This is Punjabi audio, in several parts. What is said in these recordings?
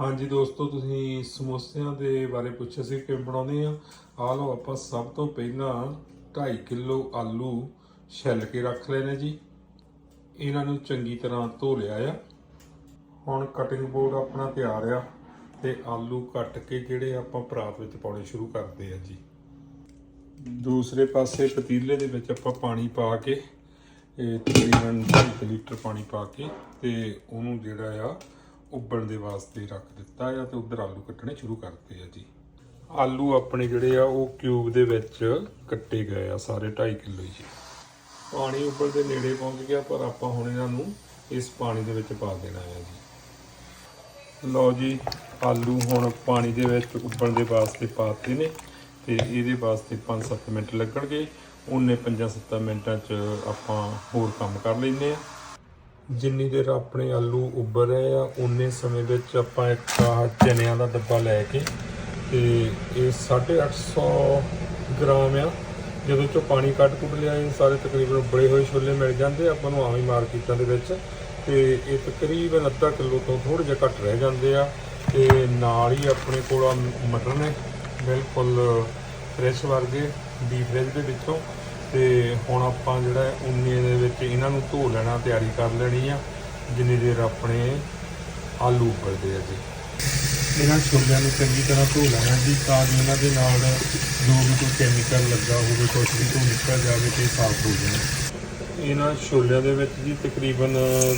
ਹਾਂਜੀ ਦੋਸਤੋ, ਤੁਸੀਂ ਸਮੋਸਿਆਂ ਦੇ ਬਾਰੇ ਪੁੱਛਿਆ ਸੀ ਕਿਵੇਂ ਬਣਾਉਂਦੇ ਆ? ਆਹ ਲਓ, ਆਪਾਂ ਸਭ ਤੋਂ ਪਹਿਲਾਂ 2.5 ਕਿਲੋ ਆਲੂ ਛਿੱਲ ਕੇ ਰੱਖ ਲਏ ਜੀ। ਇਹਨਾਂ ਨੂੰ ਚੰਗੀ ਤਰ੍ਹਾਂ ਧੋ ਲਿਆ ਆ। ਹੁਣ ਕਟਿੰਗ ਬੋਰਡ ਆਪਣਾ ਤਿਆਰ ਆ ਤੇ ਆਲੂ ਕੱਟ ਕੇ ਜਿਹੜੇ ਆਪਾਂ ਪਰਾਤ ਵਿੱਚ ਪਾਉਣੇ ਸ਼ੁਰੂ ਕਰਦੇ ਆ ਜੀ। ਦੂਸਰੇ ਪਾਸੇ ਪਤੀਲੇ ਦੇ ਵਿੱਚ ਆਪਾਂ ਪਾਣੀ ਪਾ ਕੇ ਤਕਰੀਬਨ 2 ਲੀਟਰ ਪਾਣੀ ਪਾ ਕੇ ਤੇ ਉਹਨੂੰ ਜਿਹੜਾ ਆ ਉੱਬਣ ਦੇ ਵਾਸਤੇ ਰੱਖ ਦਿੱਤਾ ਆ ਤੇ ਉਧਰ ਆਲੂ ਕੱਟਣੇ ਸ਼ੁਰੂ ਕਰਤੇ ਆ ਜੀ। ਆਲੂ ਆਪਣੇ ਜਿਹੜੇ ਆ, ਉਹ ਕਿਊਬ ਦੇ ਵਿੱਚ ਕੱਟੇ ਗਏ ਆ ਸਾਰੇ 2.5 ਕਿਲੋ ਜੀ। ਪਾਣੀ ਉੱਬਲ ਦੇ ਨੇੜੇ ਪਹੁੰਚ ਗਿਆ, ਪਰ ਆਪਾਂ ਹੁਣ ਇਹਨਾਂ ਨੂੰ ਇਸ ਪਾਣੀ ਦੇ ਵਿੱਚ ਪਾ ਦੇਣਾ ਹੈ ਜੀ। ਲਓ ਜੀ, ਆਲੂ ਹੁਣ ਪਾਣੀ ਦੇ ਵਿੱਚ ਉੱਬਣ ਦੇ ਵਾਸਤੇ ਪਾਤੇ ਨੇ ਤੇ ਇਹਦੇ ਵਾਸਤੇ 5-7 ਮਿੰਟ ਲੱਗਣਗੇ। ਉਹਨੇ 5-7 ਮਿੰਟਾਂ 'ਚ ਆਪਾਂ ਹੋਰ ਕੰਮ ਕਰ ਲੈਂਦੇ ਆ। ਜਿੰਨੀ ਦੇਰ ਆਪਣੇ ਆਲੂ ਉੱਬਲ ਰਹੇ ਆ ਉਨੇ ਸਮੇਂ ਵਿੱਚ ਆਪਾਂ ਇੱਕ ਆਹ ਚਨਿਆਂ ਦਾ ਡੱਬਾ ਲੈ ਕੇ ਤੇ ਇਹ 850 ਗ੍ਰਾਮ ਆ। ਜਦੋਂ ਚੋਂ ਪਾਣੀ ਕੱਢ ਕੁੱਟ ਲਿਆ, ਇਹ ਸਾਰੇ ਤਕਰੀਬਨ ਉਬਲੇ ਹੋਏ ਛੋਲੇ ਮਿਲ ਜਾਂਦੇ ਆ ਆਪਾਂ ਨੂੰ ਆਵੇਂ ਮਾਰਕੀਟਾਂ ਦੇ ਵਿੱਚ। ਤੇ ਇਹ ਤਕਰੀਬਨ ਅੱਧਾ ਕਿਲੋ ਤੋਂ ਥੋੜੇ ਜਿਹਾ ਘੱਟ ਰਹਿ ਜਾਂਦੇ ਆ। ਤੇ ਨਾਲ ਹੀ ਆਪਣੇ ਕੋਲ ਆ ਮਟਰ ਨੇ ਬਿਲਕੁਲ ਫਰੈਸ਼ ਵਰਗੇ ਡੀਪ ਫ੍ਰਿਜ ਦੇ ਵਿੱਚੋਂ। ਤੇ ਹੁਣ ਆਪਾਂ ਜਿਹੜਾ ਉਨੇ ਦੇ ਵਿੱਚ ਇਹਨਾਂ ਨੂੰ ਧੋ ਲੈਣਾ, ਤਿਆਰੀ ਕਰ ਲੈਣੀ ਆ। ਜਿੰਨੀ ਦੇਰ ਆਪਣੇ ਆਲੂ ਉਬਲਦੇ ਆ ਜੀ। ਇਹਨਾਂ ਛੋਲਿਆਂ ਨੂੰ ਚੰਗੀ ਤਰ੍ਹਾਂ ਧੋ ਲੈਣਾ ਜੀ, ਤਾਂ ਜੋ ਇਹਨਾਂ ਦੇ ਨਾਲ ਜੋ ਵੀ ਕੋਈ ਕੈਮੀਕਲ ਲੱਗਾ ਹੋਵੇ ਕੁਝ ਵੀ ਤੋਂ ਨਿਕਲ ਜਾਵੇ ਤੇ ਸਾਫ਼ ਹੋ ਜਾਣ। ਇਹਨਾਂ ਛੋਲਿਆਂ ਦੇ ਵਿੱਚ ਜੀ ਤਕਰੀਬਨ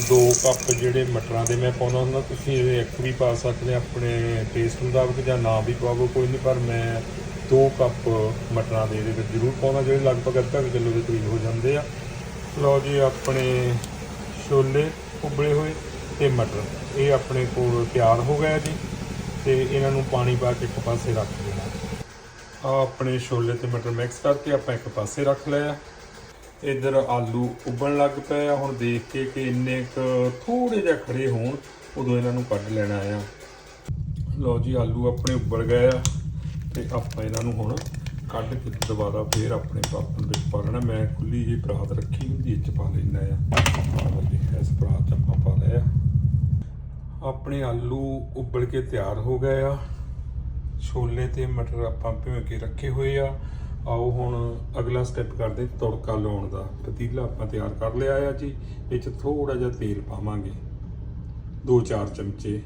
2 ਕੱਪ ਜਿਹੜੇ ਮਟਰਾਂ ਦੇ ਮੈਂ ਪਾਉਣਾ ਹੁੰਦਾ, ਤੁਸੀਂ ਇਹ ਇੱਕ ਵੀ ਪਾ ਸਕਦੇ ਆਪਣੇ ਟੇਸਟ ਮੁਤਾਬਕ ਜਾਂ ਨਾ ਵੀ ਪਾਵੋ, ਕੋਈ ਨਹੀਂ ਪਰ ਮੈਂ 2 ਕੱਪ ਮਟਰਾਂ ਦੇ ਇਹਦੇ ਵਿੱਚ ਜ਼ਰੂਰ ਪਾਉਣਾ, ਜਿਹੜੇ ਲਗਭਗ ਅੱਧਾ ਕੁ ਕਿਲੋ ਦੇ ਕਰੀਬ ਹੋ ਜਾਂਦੇ ਆ। ਲਓ ਜੀ, ਆਪਣੇ ਛੋਲੇ ਉਬਲੇ ਹੋਏ ਤੇ ਮਟਰ। ਇਹ ਆਪਣੇ ਕੋਲ ਤਿਆਰ ਹੋ ਗਿਆ ਜੀ ਤੇ ਇਹਨਾਂ ਨੂੰ ਪਾਣੀ ਪਾ ਕੇ ਇੱਕ ਪਾਸੇ ਰੱਖ ਦੇਣਾ। ਆ ਆਪਣੇ ਛੋਲੇ ਤੇ ਮਟਰ ਮਿਕਸ ਕਰਕੇ ਆਪਾਂ ਇੱਕ ਪਾਸੇ ਰੱਖ ਲਿਆ ਇਧਰ ਆਲੂ ਉਬਲਣ ਲੱਗ ਪਏ ਆ। ਹੁਣ ਦੇਖ ਕੇ ਕਿ ਇੰਨੇ ਕੁ ਥੋੜੇ ਜਿਹਾ ਖੜੇ ਹੋਣ, ਉਦੋਂ ਇਹਨਾਂ ਨੂੰ ਕੱਢ ਲੈਣਾ ਆ। ਲਓ ਜੀ, ਆਲੂ ਆਪਣੇ ਉਬਲ ਗਏ ਆ। ਤੇ ਆਪਾਂ ਇਹਨਾਂ ਨੂੰ ਹੁਣ ਕੱਢ ਕੇ ਦੁਬਾਰਾ ਫੇਰ ਆਪਣੇ ਬਰਤਨ ਵਿੱਚ ਪਾ ਲੈਣਾ। ਮੈਂ ਖੁੱਲੀ ਜੀ ਪਰਾਤ ਰੱਖੀ ਹੁੰਦੀ, ਇਹ ਚ ਪਾ ਲੈਣਾ ਆ ਇਸ ਪਰਾਤ 'ਚ ਆਪਾਂ ਪਾ ਲਿਆ। ਆਪਣੇ ਆਲੂ ਉਬਲ ਕੇ ਤਿਆਰ ਹੋ ਗਏ ਆ। ਛੋਲੇ ਤੇ ਮਟਰ ਆਪਾਂ ਭਿਉਂ ਕੇ ਰੱਖੇ ਹੋਏ ਆ। ਆਓ ਹੁਣ ਅਗਲਾ ਸਟੈਪ ਕਰਦੇ ਤੜਕਾ ਲਾਉਣ ਦਾ। ਪਤੀਲਾ ਆਪਾਂ ਤਿਆਰ ਕਰ ਲਿਆ ਆ ਜੀ। ਵਿੱਚ ਥੋੜਾ ਜਿਹਾ ਤੇਲ ਪਾਵਾਂਗੇ। 2-4 ਚਮਚੇ।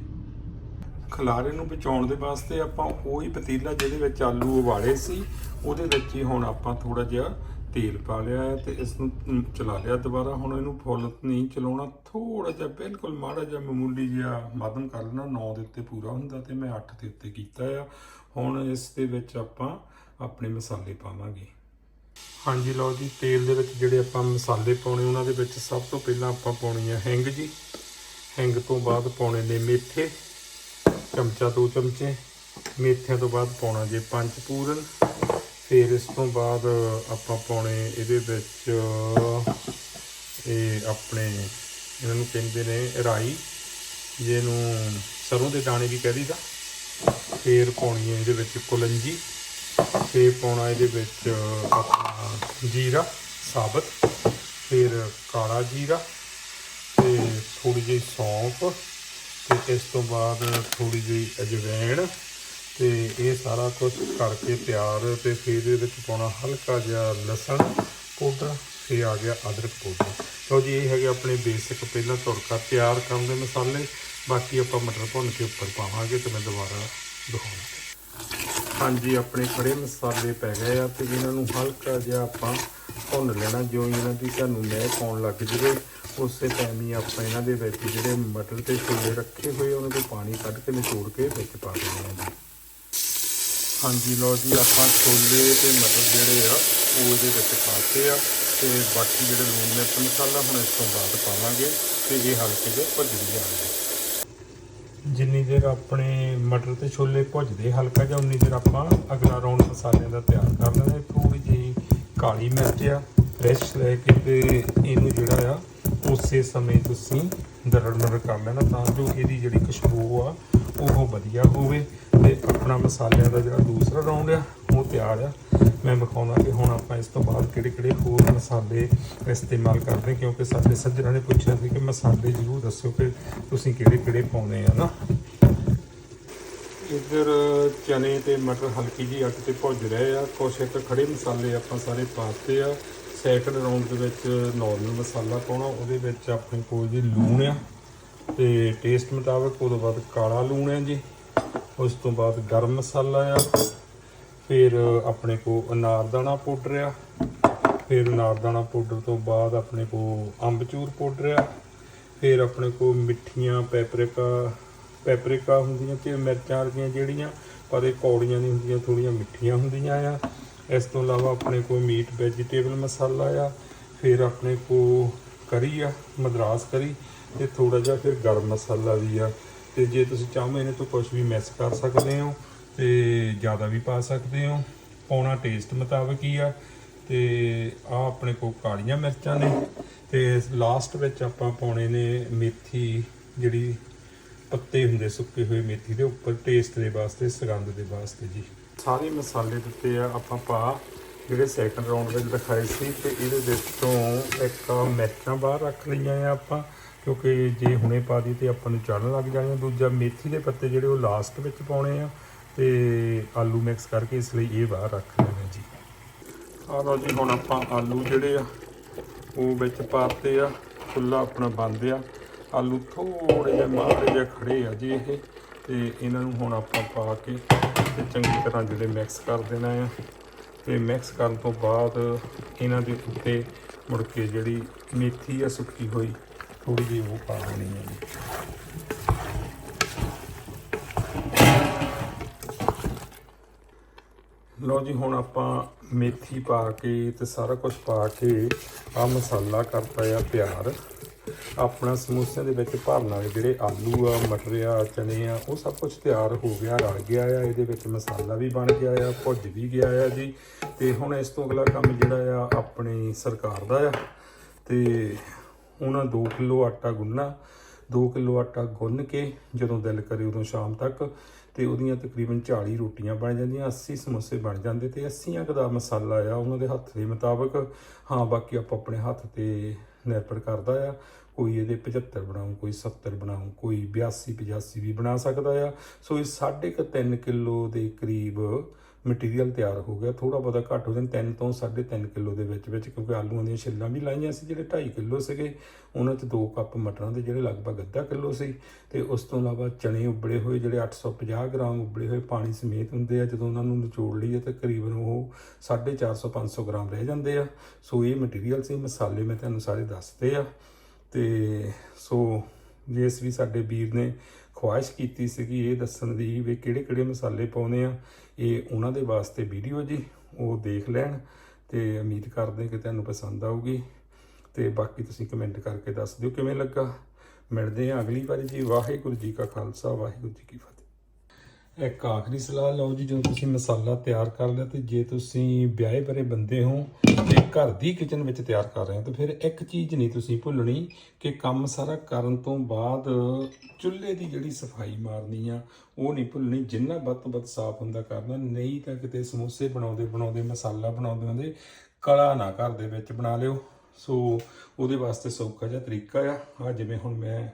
ਖਲਾਰੇ ਨੂੰ ਬਚਾਉਣ ਦੇ ਵਾਸਤੇ ਆਪਾਂ ਉਹੀ ਪਤੀਲਾ ਜਿਹਦੇ ਵਿੱਚ ਆਲੂ ਉਬਾਲੇ ਸੀ, ਉਹਦੇ ਵਿੱਚ ਹੀ ਹੁਣ ਆਪਾਂ ਥੋੜਾ ਜਿਹਾ ਤੇਲ ਪਾ ਲਿਆ ਹੈ ਤੇ ਇਸ ਨੂੰ ਚਲਾ ਲਿਆ ਦੁਬਾਰਾ। ਹੁਣ ਇਹਨੂੰ ਫੁੱਲ ਨਹੀਂ ਚਲਾਉਣਾ ਥੋੜਾ ਜਿਹਾ ਬਿਲਕੁਲ ਮਾੜਾ ਜਿਹਾ ਮਾਮੂਲੀ ਜਿਹਾ ਮੱਧਮ ਕਰ ਲੈਣਾ। 9 ਦੇ ਉੱਤੇ ਪੂਰਾ ਹੁੰਦਾ ਤੇ ਮੈਂ 8 ਦੇ ਉੱਤੇ ਕੀਤਾ ਆ। ਹੁਣ ਇਸ ਦੇ ਵਿੱਚ ਆਪਾਂ ਆਪਣੇ ਮਸਾਲੇ ਪਾਵਾਂਗੇ। ਹਾਂਜੀ, ਲਓ ਜੀ, ਤੇਲ ਦੇ ਵਿੱਚ ਜਿਹੜੇ ਆਪਾਂ ਮਸਾਲੇ ਪਾਉਣੇ, ਉਹਨਾਂ ਦੇ ਵਿੱਚ ਸਭ ਤੋਂ ਪਹਿਲਾਂ ਆਪਾਂ ਪਾਉਣੀ ਹੈ ਹਿੰਗ ਜੀ। ਹਿੰਗ ਤੋਂ ਬਾਅਦ ਪਾਉਣੇ ਨੇ ਮੇਥੇ। ਚਮਚਾ, ਦੋ ਚਮਚੇ, ਮੇਥਿਆਂ ਤੋਂ ਬਾਅਦ ਪਾਉਣਾ ਜੇ ਪੰਜ ਪੂਰਨ ਫਿਰ ਇਸ ਤੋਂ ਬਾਅਦ ਆਪਾਂ ਪਾਉਣੇ ਇਹਦੇ ਵਿੱਚ, ਇਹ ਆਪਣੇ ਇਹਨਾਂ ਨੂੰ ਕਹਿੰਦੇ ਨੇ ਰਾਈ, ਜਿਹਨੂੰ ਸਰੋਂ ਦੇ ਦਾਣੇ ਵੀ ਕਹਿ ਦਈਦਾ। ਫਿਰ ਪਾਉਣੀ ਹੈ ਇਹਦੇ ਵਿੱਚ ਕੁਲੰਜੀ, ਫਿਰ ਪਾਉਣਾ ਇਹਦੇ ਵਿੱਚ ਆਪਣਾ ਜੀਰਾ, ਸਾਬਤ, ਫਿਰ ਕਾਲਾ ਜੀਰਾ, ਤੇ ਥੋੜੀ ਜਿਹੀ ਸੌਂਫ ਤੇ ਇਸ ਤੋਂ ਬਾਅਦ ਥੋੜੀ ਜਿਹੀ ਅਜਵਾਇਣ ਤੇ ਇਹ ਸਾਰਾ ਕੁਝ ਕਰਕੇ ਤਿਆਰ ਤੇ ਫਿਰ ਇਹਦੇ ਵਿੱਚ ਪਾਉਣਾ ਹਲਕਾ ਜਿਹਾ ਲਸਣ ਪਾਊਡਰ, ਫਿਰ ਆ ਗਿਆ ਅਦਰਕ ਪਾਊਡਰ। ਲਓ ਜੀ, ਇਹ ਹੈਗੇ ਆਪਣੇ ਬੇਸਿਕ ਪਹਿਲਾਂ ਤੜਕਾ ਤਿਆਰ ਕਰਨ ਦੇ ਮਸਾਲੇ, ਬਾਕੀ ਆਪਾਂ ਮਟਰ ਭੁੰਨ ਕੇ ਉੱਪਰ ਪਾਵਾਂਗੇ ਤੇ ਮੈਂ ਦੁਬਾਰਾ ਦਿਖਾਉਣਾ ਹਾਂਜੀ, ਆਪਣੇ ਖੜੇ ਮਸਾਲੇ ਪੈ ਗਏ ਆ ਤੇ ਇਹਨਾਂ ਨੂੰ ਹਲਕਾ ਜਿਹਾ ਆਪਾਂ ਭੁੰਨ ਲੈਣਾ ਜਿਉਂ ਇਹਨਾਂ ਦੀ ਤੁਹਾਨੂੰ ਮਹਿਕ ਪਾਉਣ ਲੱਗ ਜਵੇ, ਉਸੇ ਟਾਈਮ ਹੀ ਆਪਾਂ ਇਹਨਾਂ ਦੇ ਵਿੱਚ ਜਿਹੜੇ ਮਟਰ ਤੇ ਛੋਲੇ ਰੱਖੇ ਹੋਏ ਉਹਨਾਂ ਤੋਂ ਪਾਣੀ ਕੱਢ ਕੇ ਨਿਚੋੜ ਕੇ ਵਿੱਚ ਪਾ ਦੇਣਾ ਜੀ। ਹਾਂਜੀ ਲਓ ਜੀ, ਆਪਾਂ ਛੋਲੇ ਤੇ ਮਟਰ ਜਿਹੜੇ ਆ, ਉਹ ਇਹਦੇ ਵਿੱਚ ਪਾਤੇ ਆ ਤੇ ਬਾਕੀ ਜਿਹੜੇ ਲੂਣ ਮਿਰਚ ਮਸਾਲਾ ਹੁਣ ਇਸ ਤੋਂ ਬਾਅਦ ਪਾਵਾਂਗੇ ਤੇ ਇਹ ਹਲਕੇ ਜਿਹੇ ਭੁੱਜਦੀ ਜਾਣਗੇ ਜਿੰਨੀ ਦੇਰ ਆਪਣੇ ਮਟਰ ਤੇ ਛੋਲੇ ਭੁੱਜਦੇ ਹਲਕਾ ਜਿਹਾ, ਉਨੀ ਦੇਰ ਆਪਾਂ ਅਗਲਾ ਰਾਉਂਡ ਮਸਾਲਿਆਂ ਦਾ ਤਿਆਰ ਕਰ ਲੈਣਾ ਥੋੜੀ ਜਿਹੀ ਕਾਲੀ ਮਿਰਚ ਆ ਫਰੈਸ਼ ਲੈ ਕੇ ਤੇ ਇਹਨੂੰ ਜਿਹੜਾ ਆ, ਉਸੇ ਸਮੇਂ ਤੁਸੀਂ ਦਰੜ ਮਰੜ ਕਰ ਲੈਣਾ ਤਾਂ ਜੋ ਇਹਦੀ ਜਿਹੜੀ ਖੁਸ਼ਬੂ ਆ, ਉਹ ਵਧੀਆ ਹੋਵੇ ਤੇ ਆਪਣਾ ਮਸਾਲਿਆਂ ਦਾ ਜਿਹੜਾ ਦੂਸਰਾ ਰਾਉਂਡ ਆ, ਉਹ ਤਿਆਰ ਆ। ਮੈਂ ਵਿਖਾਉਣਾ ਕਿ ਹੁਣ ਆਪਾਂ ਇਸ ਤੋਂ ਬਾਅਦ ਕਿਹੜੇ ਕਿਹੜੇ ਹੋਰ ਮਸਾਲੇ ਇਸਤੇਮਾਲ ਕਰਦੇ ਕਿਉਂਕਿ ਸਾਡੇ ਸੱਜਣਾ ਨੇ ਪੁੱਛਿਆ ਸੀ ਕਿ ਮਸਾਲੇ ਜ਼ਰੂਰ ਦੱਸੋ ਕਿ ਤੁਸੀਂ ਕਿਹੜੇ ਕਿਹੜੇ ਪਾਉਣੇ ਆ ਨਾ। ਇੱਧਰ ਚਨੇ ਤੇ ਮਟਰ ਹਲਕੀ ਜੀ ਅੱਗ ਤੇ ਭੁੱਜ ਰਹੇ ਆ। ਕੁਛ ਇੱਕ ਖੜੇ ਮਸਾਲੇ ਆਪਾਂ ਸਾਰੇ ਪਾਤੇ ਆ। ਸੈਕੰਡ ਰਾਉਂਡ ਦੇ ਵਿੱਚ ਨਾਰਮਲ ਮਸਾਲਾ ਪਾਉਣਾ, ਉਹਦੇ ਵਿੱਚ ਆਪਣੇ ਕੋਲ ਜੀ ਲੂਣ ਆ ਤੇ ਟੇਸਟ ਮੁਤਾਬਕ ਉਹਦੇ ਬਾਅਦ ਕਾਲਾ ਲੂਣ ਹੈ ਜੀ। ਉਸ ਤੋਂ ਬਾਅਦ ਗਰਮ ਮਸਾਲਾ ਆ। ਫਿਰ ਆਪਣੇ ਕੋ ਅਨਾਰਦਾਣਾ ਪਾਊਡਰ ਆ। ਫਿਰ ਅਨਾਰਦਾਣਾ ਪਾਊਡਰ ਤੋਂ ਬਾਅਦ ਆਪਣੇ ਕੋਲ ਅੰਬਚੂਰ ਪਾਊਡਰ ਆ। ਫਿਰ ਆਪਣੇ ਕੋਲ ਮਿੱਠੀਆਂ ਪੈਪਰਿਕਾ ਪੈਪਰਿਕਾ ਹੁੰਦੀਆਂ ਤੇ ਮਿਰਚਾਂ ਵਰਗੀਆਂ ਜਿਹੜੀਆਂ, ਪਰ ਇਹ ਕੌੜੀਆਂ ਨਹੀਂ ਹੁੰਦੀਆਂ ਥੋੜੀਆਂ ਮਿੱਠੀਆਂ ਹੁੰਦੀਆਂ ਆ। ਇਸ ਤੋਂ ਇਲਾਵਾ ਆਪਣੇ ਕੋਲ ਮੀਟ ਵੈਜੀਟੇਬਲ ਮਸਾਲਾ ਆ, ਫਿਰ ਆਪਣੇ ਕੋਲ ਕਰੀ ਆ, ਮਦਰਾਸ ਕਰੀ, ਤੇ ਥੋੜਾ ਜਿਹਾ ਫਿਰ ਗਰਮ ਮਸਾਲਾ ਵੀ ਆ। ਤੇ ਜੇ ਤੁਸੀਂ ਚਾਹੋ ਇਹਨੇ ਤੋਂ ਕੁਝ ਵੀ ਮਿਕਸ ਕਰ ਸਕਦੇ ਹੋ, ਤੇ ਜ਼ਿਆਦਾ ਵੀ ਪਾ ਸਕਦੇ ਹੋ। ਪਾਉਣਾ ਟੇਸਟ ਮੁਤਾਬਕ ਹੀ ਆ। ਤੇ ਆ ਆਪਣੇ ਕੋਲ ਕਾਲੀਆਂ ਮਿਰਚਾਂ ਨੇ। ਤੇ ਲਾਸਟ ਵਿੱਚ ਆਪਾਂ ਪਾਉਣੇ ਨੇ ਮੇਥੀ ਜਿਹੜੀ ਪੱਤੇ ਹੁੰਦੇ ਸੁੱਕੇ ਹੋਏ ਮੇਥੀ ਦੇ ਉੱਪਰ ਟੇਸਟ ਦੇ ਵਾਸਤੇ, ਸੁਗੰਧ ਦੇ ਵਾਸਤੇ ਜੀ। ਸਾਰੇ ਮਸਾਲੇ ਦਿੱਤੇ ਆ, ਆਪਾਂ ਪਾ, ਜਿਹੜੇ ਸੈਕੰਡ ਰਾਉਂਡ ਵਿੱਚ ਦਿਖਾਏ ਸੀ ਤੇ ਇਹਦੇ ਵਿੱਚੋਂ ਇੱਕ ਮਿਰਚਾਂ ਬਾਹਰ ਰੱਖ ਲਈਆਂ ਆ ਆਪਾਂ, ਕਿਉਂਕਿ ਜੇ ਹੁਣੇ ਪਾ ਦੀ ਤੇ ਆਪਾਂ ਨੂੰ ਚੜਨ ਲੱਗ ਜਾਣੀਆਂ ਦੂਜਾ ਮੇਥੀ ਦੇ ਪੱਤੇ ਜਿਹੜੇ ਉਹ ਲਾਸਟ ਵਿੱਚ ਪਾਉਣੇ ਆ ਤੇ ਆਲੂ ਮਿਕਸ ਕਰਕੇ ਇਸ ਲਈ ਇਹ ਬਾਹਰ ਰੱਖ ਲੈਣਾ ਜੀ। ਆ ਲਓ ਜੀ, ਹੁਣ ਆਪਾਂ ਆਲੂ ਜਿਹੜੇ ਆ, ਉਹ ਵਿੱਚ ਪਾਤੇ ਆ ਖੁੱਲਾ ਆਪਣਾ ਬੰਦ ਆ। ਆਲੂ ਥੋੜੇ ਜਿਹਾ, ਮਾੜੇ ਜਿਹੇ ਖੜੇ ਆ ਜੀ ਇਹ, ਤੇ ਇਹਨਾਂ ਨੂੰ ਹੁਣ ਆਪਾਂ ਪਾ ਕੇ ਤੇ ਚੰਗੀ ਤਰ੍ਹਾਂ ਜਿਹੜੇ ਮਿਕਸ ਕਰ ਦੇਣਾ ਆ। ਤੇ ਮਿਕਸ ਕਰਨ ਤੋਂ ਬਾਅਦ ਇਹਨਾਂ ਦੇ ਉੱਤੇ ਮੁੜ ਕੇ ਜਿਹੜੀ ਮੇਥੀ ਆ ਸੁੱਕੀ ਹੋਈ ਥੋੜੀ ਜਿਹੀ ਉਹ ਪਾ ਦੇਣੀ ਹੈ ਜੀ। ਲਓ ਜੀ, ਹੁਣ ਆਪਾਂ ਮੇਥੀ ਪਾ ਕੇ ਤੇ ਸਾਰਾ ਕੁਝ ਪਾ ਕੇ ਆ ਮਸਾਲਾ ਕਰਤਾ ਆ ਤਿਆਰ। ਆਪਣਾ ਸਮੋਸਿਆਂ ਦੇ ਵਿੱਚ ਭਰਨ ਵਾਲੇ ਜਿਹੜੇ ਆਲੂ ਆ, ਮਟਰ ਆ, ਚਨੇ ਆ, ਉਹ ਸਭ ਕੁਝ ਤਿਆਰ ਹੋ ਗਿਆ, ਰਲ ਗਿਆ ਆ। ਇਹਦੇ ਵਿੱਚ ਮਸਾਲਾ ਵੀ ਬਣ ਗਿਆ ਆ, ਭੁੱਜ ਵੀ ਗਿਆ ਆ ਜੀ। ਤੇ ਹੁਣ ਇਸ ਤੋਂ ਅਗਲਾ ਕੰਮ ਜਿਹੜਾ ਆ, ਆਪਣੀ ਸਰਕਾਰ ਦਾ ਆ। ਤੇ ਉਹਨਾਂ 2 ਕਿਲੋ ਆਟਾ ਗੁੰਨਣਾ। 2 ਕਿਲੋ ਆਟਾ ਗੁੰਨ ਕੇ ਜਦੋਂ ਦਿਲ ਕਰੇ ਉਦੋਂ ਸ਼ਾਮ ਤੱਕ ਤੇ ਉਹਦੀਆਂ ਤਕਰੀਬਨ 40 ਰੋਟੀਆਂ ਬਣ ਜਾਂਦੀਆਂ 80 ਸਮੋਸੇ ਬਣ ਜਾਂਦੇ ਤੇ 80 ਕੁ ਦਾ ਮਸਾਲਾ ਆ। ਉਹਨਾਂ ਦੇ ਹੱਥ ਦੇ ਮੁਤਾਬਕ, ਹਾਂ, ਬਾਕੀ ਆਪਾਂ ਆਪਣੇ ਹੱਥ ਤੇ ਨਿਰਭਰ ਕਰਦਾ ਆ। ਕੋਈ ਇਹਦੇ 75 ਬਣਾਉ ਕੋਈ 70 ਬਣਾਉ ਕੋਈ 82 85 ਵੀ ਬਣਾ ਸਕਦਾ ਆ। ਸੋ ਇਹ 3.5 ਕਿਲੋ ਦੇ ਕਰੀਬ ਮਟੀਰੀਅਲ ਤਿਆਰ ਹੋ ਗਿਆ। ਥੋੜਾ ਬਹੁਤਾ ਘੱਟ ਹੋ ਜਾਂਦਾ 3 ਤੋਂ 3.5 ਕਿਲੋ ਦੇ ਵਿੱਚ ਵਿੱਚ ਕਿਉਂਕਿ ਆਲੂਆਂ ਦੀਆਂ ਛਿੱਲਾਂ ਵੀ ਲਾਈਆਂ ਸੀ, ਜਿਹੜੇ 2.5 ਕਿਲੋ ਸੀਗੇ। ਉਹਨਾਂ 'ਚ 2 ਕੱਪ ਮਟਰਾਂ ਦੇ ਜਿਹੜੇ ਲਗਭਗ ਅੱਧਾ ਕਿਲੋ ਸੀ ਤੇ ਉਸ ਤੋਂ ਇਲਾਵਾ ਚਣੇ ਉਬਲੇ ਹੋਏ ਜਿਹੜੇ 850 ਗ੍ਰਾਮ ਉਬਲੇ ਹੋਏ ਪਾਣੀ ਸਮੇਤ ਹੁੰਦੇ ਆ। ਜਦੋਂ ਉਹਨਾਂ ਨੂੰ ਨਿਚੋੜ ਲਈਏ ਤਾਂ ਕਰੀਬਨ ਉਹ 450 500 ਗ੍ਰਾਮ ਰਹਿ ਜਾਂਦੇ ਆ। ਸੋ ਇਹ ਮਟੀਰੀਅਲ ਸੀ, ਮਸਾਲੇ ਮੈਂ ਤੁਹਾਨੂੰ ਸਾਰੇ ਦੱਸਦੇ ਆ। ਤੇ ਸੋ ਜਿਸ ਵੀ ਸਾਡੇ ਵੀਰ ਨੇ ਖੁਆਇਸ਼ ਕੀਤੀ ਸੀਗੀ ਇਹ ਦੱਸਣ ਦੀ ਵੀ ਕਿਹੜੇ ਕਿਹੜੇ ਮਸਾਲੇ ਪਾਉਣੇ ਆ, ਇਹ ਉਹਨਾਂ ਦੇ ਵਾਸਤੇ ਵੀਡੀਓ ਜੀ, ਉਹ ਦੇਖ ਲੈਣ ਤੇ ਉਮੀਦ ਕਰਦੇ ਕਿ ਤੁਹਾਨੂੰ ਪਸੰਦ ਆਊਗੀ ਤੇ ਬਾਕੀ ਤੁਸੀਂ ਕਮੈਂਟ ਕਰਕੇ ਦੱਸ ਦਿਓ ਕਿਵੇਂ ਲੱਗਾ। ਮਿਲਦੇ ਹਾਂ ਅਗਲੀ ਵਾਰੀ ਜੀ। ਵਾਹਿਗੁਰੂ ਜੀ ਕਾ ਖਾਲਸਾ, ਵਾਹਿਗੁਰੂ ਜੀ ਕੀ ਫਤਿਹ। ਇੱਕ ਆਖਰੀ ਸਲਾਹ ਲਓ ਜੀ, ਜਦੋਂ ਤੁਸੀਂ ਮਸਾਲਾ ਤਿਆਰ ਕਰ ਲਿਆ ਤੇ ਜੇ ਤੁਸੀਂ ਵਿਆਹੇ ਭਰੇ ਬੰਦੇ ਹੋ ਤੇ ਘਰ ਦੀ ਕਿਚਨ ਵਿੱਚ ਤਿਆਰ ਕਰ ਰਹੇ ਹੋ, ਤਾਂ ਫਿਰ ਇੱਕ ਚੀਜ਼ ਨਹੀਂ ਤੁਸੀਂ ਭੁੱਲਣੀ ਕਿ ਕੰਮ ਸਾਰਾ ਕਰਨ ਤੋਂ ਬਾਅਦ ਚੁੱਲ੍ਹੇ ਦੀ ਜਿਹੜੀ ਸਫ਼ਾਈ ਮਾਰਨੀ ਆ, ਉਹ ਨਹੀਂ ਭੁੱਲਣੀ। ਜਿੰਨਾ ਵੱਧ ਤੋਂ ਵੱਧ ਸਾਫ਼ ਹੁੰਦਾ ਕਰਨਾ, ਨਹੀਂ ਤਾਂ ਕਿਤੇ ਸਮੋਸੇ ਬਣਾਉਂਦੇ ਬਣਾਉਂਦੇ, ਮਸਾਲਾ ਬਣਾਉਂਦੇ ਹੁੰਦੇ ਕਲਾ ਨਾ ਘਰ ਦੇ ਵਿੱਚ ਬਣਾ ਲਿਓ। ਸੋ ਉਹਦੇ ਵਾਸਤੇ ਸੌਖਾ ਜਿਹਾ ਤਰੀਕਾ ਆ। ਆ ਜਿਵੇਂ ਹੁਣ ਮੈਂ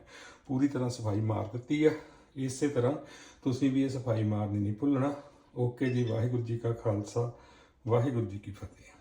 ਪੂਰੀ ਤਰ੍ਹਾਂ ਸਫ਼ਾਈ ਮਾਰ ਦਿੱਤੀ ਆ, ਇਸੇ ਤਰ੍ਹਾਂ ਤੁਸੀਂ ਵੀ ਇਹ ਸਫ਼ਾਈ ਮਾਰਨੀ ਨਹੀਂ ਭੁੱਲਣਾ। ਓਕੇ ਜੀ, ਵਾਹਿਗੁਰੂ ਜੀ ਕਾ ਖਾਲਸਾ, ਵਾਹਿਗੁਰੂ ਜੀ ਕੀ ਫਤਿਹ।